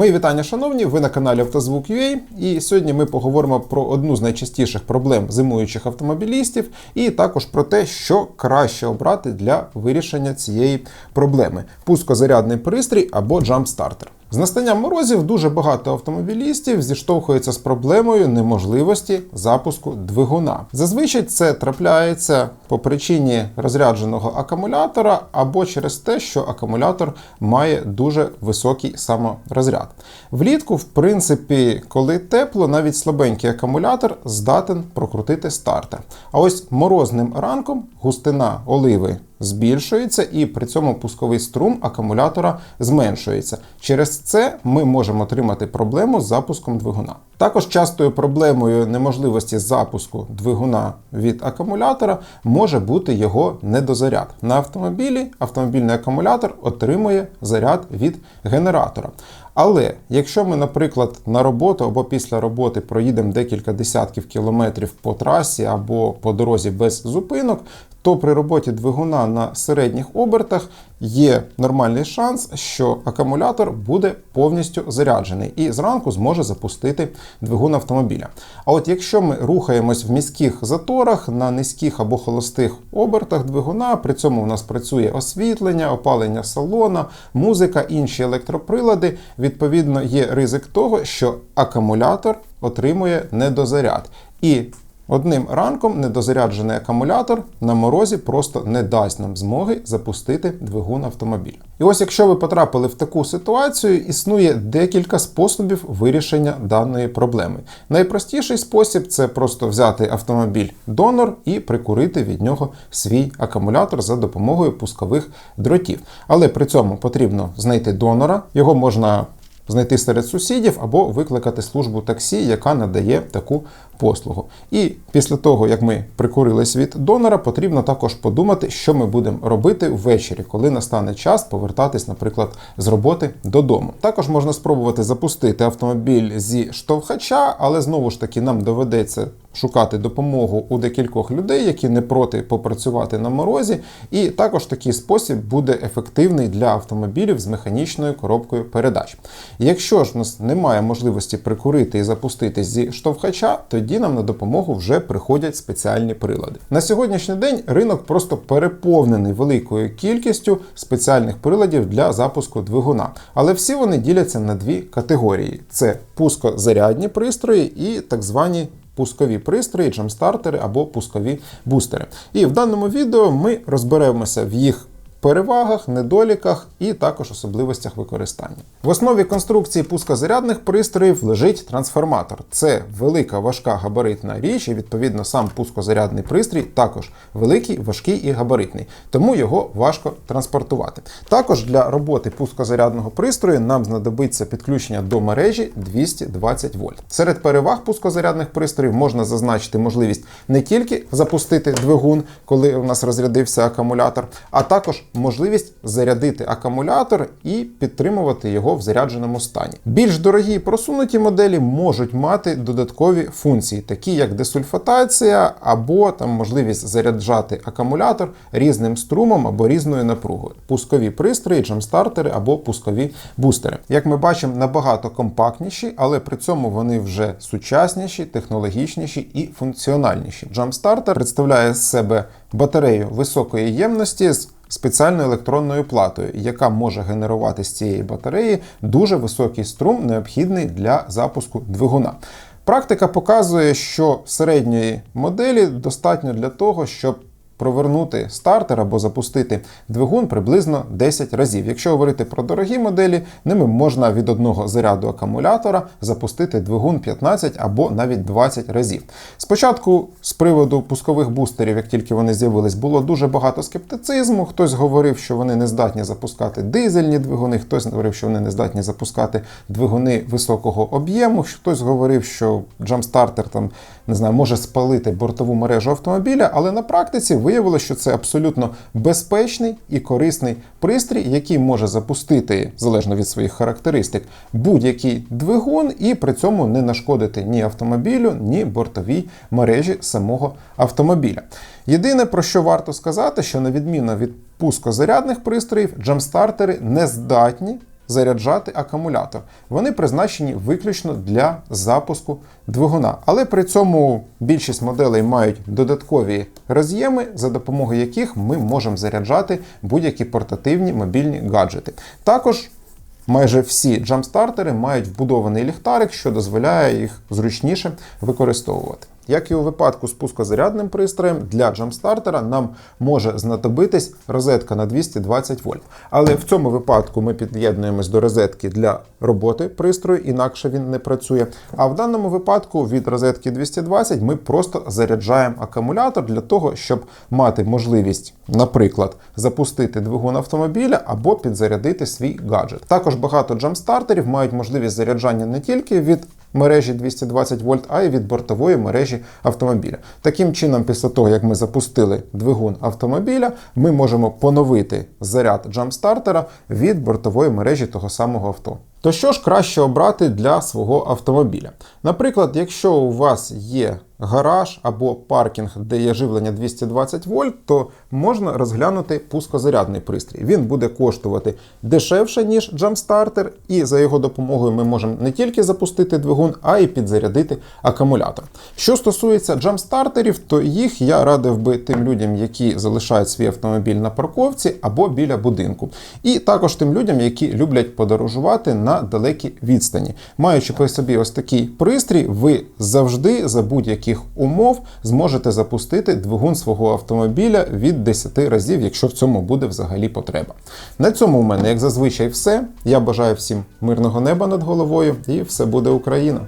Мої вітання, шановні, ви на каналі Автозвук.ua і сьогодні ми поговоримо про одну з найчастіших проблем зимуючих автомобілістів, і також про те, що краще обрати для вирішення цієї проблеми: пускозарядний пристрій або джампстартер. З настанням морозів дуже багато автомобілістів зіштовхуються з проблемою неможливості запуску двигуна. Зазвичай це трапляється по причині розрядженого акумулятора або через те, що акумулятор має дуже високий саморозряд. Влітку, в принципі, коли тепло, навіть слабенький акумулятор здатен прокрутити стартер. А ось морозним ранком густина оливи збільшується і при цьому пусковий струм акумулятора зменшується. Через це ми можемо отримати проблему з запуском двигуна. Також частою проблемою неможливості запуску двигуна від акумулятора може бути його недозаряд. На автомобілі автомобільний акумулятор отримує заряд від генератора. Але якщо ми, наприклад, на роботу або після роботи проїдемо декілька десятків кілометрів по трасі або по дорозі без зупинок, то при роботі двигуна на середніх обертах є нормальний шанс, що акумулятор буде повністю заряджений і зранку зможе запустити двигун автомобіля. А от якщо ми рухаємось в міських заторах на низьких або холостих обертах двигуна, при цьому у нас працює освітлення, опалення салона, музика, інші електроприлади, відповідно є ризик того, що акумулятор отримує недозаряд. І Одним ранком недозаряджений акумулятор на морозі просто не дасть нам змоги запустити двигун автомобіля. І ось якщо ви потрапили в таку ситуацію, існує декілька способів вирішення даної проблеми. Найпростіший спосіб це просто взяти автомобіль донор і прикурити від нього свій акумулятор за допомогою пускових дротів. Але при цьому потрібно знайти донора, його можна знайти серед сусідів або викликати службу таксі, яка надає таку послугу. І після того, як ми прикурились від донора, потрібно також подумати, що ми будемо робити ввечері, коли настане час повертатись, наприклад, з роботи додому. Також можна спробувати запустити автомобіль зі штовхача, але знову ж таки нам доведеться. Шукати допомогу у декількох людей, які не проти попрацювати на морозі, і також такий спосіб буде ефективний для автомобілів з механічною коробкою передач. Якщо ж у нас немає можливості прикурити і запустити зі штовхача, тоді нам на допомогу вже приходять спеціальні прилади. На сьогоднішній день ринок просто переповнений великою кількістю спеціальних приладів для запуску двигуна. Але всі вони діляться на дві категорії: це пускозарядні пристрої і так звані. Пускові пристрої, джамстартери або пускові бустери. І в даному відео ми розберемося в їх перевагах, недоліках і також особливостях використання. В основі конструкції пускозарядних пристроїв лежить трансформатор. Це велика важка габаритна річ, і відповідно сам пускозарядний пристрій також великий, важкий і габаритний, тому його важко транспортувати. Також для роботи пускозарядного пристрою нам знадобиться підключення до мережі 220 вольт. Серед переваг пускозарядних пристроїв можна зазначити можливість не тільки запустити двигун, коли у нас розрядився акумулятор, а також можливість зарядити акумулятор і підтримувати його в зарядженому стані. Більш дорогі просунуті моделі можуть мати додаткові функції, такі як десульфатація, або там можливість заряджати акумулятор різним струмом або різною напругою, пускові пристрої, джамстартери або пускові бустери. Як ми бачимо, набагато компактніші, але при цьому вони вже сучасніші, технологічніші і функціональніші. Джамстартер представляє з себе батарею високої ємності з спеціальною електронною платою, яка може генерувати з цієї батареї дуже високий струм, необхідний для запуску двигуна. Практика показує, що середньої моделі достатньо для того, щоб провернути стартер або запустити двигун приблизно 10 разів. Якщо говорити про дорогі моделі, ними можна від одного заряду акумулятора запустити двигун 15 або навіть 20 разів. Спочатку, з приводу пускових бустерів, як тільки вони з'явились, було дуже багато скептицизму. Хтось говорив, що вони не здатні запускати дизельні двигуни, хтось говорив, що вони не здатні запускати двигуни високого об'єму. Хтось говорив, що джамстартер там не знаю, може спалити бортову мережу автомобіля, але на практиці виявилося, що це абсолютно безпечний і корисний пристрій, який може запустити, залежно від своїх характеристик, будь-який двигун і при цьому не нашкодити ні автомобілю, ні бортовій мережі самого автомобіля. Єдине, про що варто сказати, що на відміну від пускозарядних пристроїв, джамстартери не здатні заряджати акумулятор. Вони призначені виключно для запуску двигуна. Але при цьому більшість моделей мають додаткові роз'єми, за допомогою яких ми можемо заряджати будь-які портативні мобільні гаджети. Також Майже всі джамстартери мають вбудований ліхтарик, що дозволяє їх зручніше використовувати. Як і у випадку з пускозарядним пристроєм, для джамстартера нам може знадобитись розетка на 220 вольт. Але в цьому випадку ми під'єднуємось до розетки для роботи пристрою, інакше він не працює. А в даному випадку від розетки 220 ми просто заряджаємо акумулятор для того, щоб мати можливість, наприклад, запустити двигун автомобіля або підзарядити свій гаджет. Також багато джамстартерів мають можливість заряджання не тільки від мережі 220 вольт, а й від бортової мережі автомобіля. Таким чином, після того, як ми запустили двигун автомобіля, ми можемо поновити заряд джамстартера від бортової мережі того самого авто. То що ж краще обрати для свого автомобіля? Наприклад, якщо у вас є гараж або паркінг, де є живлення 220 вольт, то можна розглянути пускозарядний пристрій. Він буде коштувати дешевше, ніж джамстартер, і за його допомогою ми можемо не тільки запустити двигун, а й підзарядити акумулятор. Що стосується джамстартерів, то їх я радив би тим людям, які залишають свій автомобіль на парковці або біля будинку. І також тим людям, які люблять подорожувати на далекі відстані. Маючи при собі ось такий пристрій, ви завжди за будь-яких умов зможете запустити двигун свого автомобіля від 10 разів, якщо в цьому буде взагалі потреба. На цьому у мене, як зазвичай, все. Я бажаю всім мирного неба над головою і все буде Україна!